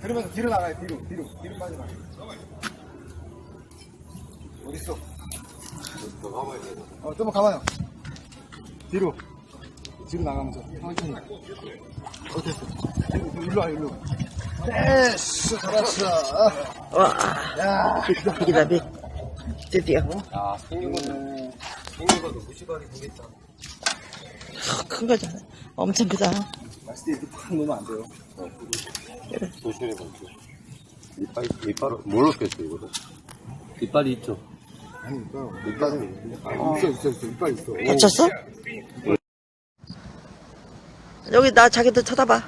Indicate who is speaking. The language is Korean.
Speaker 1: 그러면서 뒤로 나가요, 뒤로, 뒤로, 뒤로 빠져나. 어딨어? 어, 좀만 가봐요. 뒤로. 뒤로 나가면서. 천천히. 어땠어? 뒤로, 일로 와, 일로. 됐어, 잘했어.
Speaker 2: 와,
Speaker 1: 야,
Speaker 2: 비기다비. 드디어.
Speaker 3: 야, 생긴 것도, 무시하게 생겼다.
Speaker 2: 큰 거잖아. 엄청 크잖아.
Speaker 1: 맛있을 때 이렇게 팍 넣으면 안 돼요.
Speaker 3: 조심해 볼게. 이빨, 이빨, 뭘로 뺐어, 이거를? 이빨이 있죠?
Speaker 1: 아니, 이거, 이빨은, 아, 있어, 있어, 있어, 이빨 있어.
Speaker 2: 다쳤어? 여기 나 자기들 쳐다봐.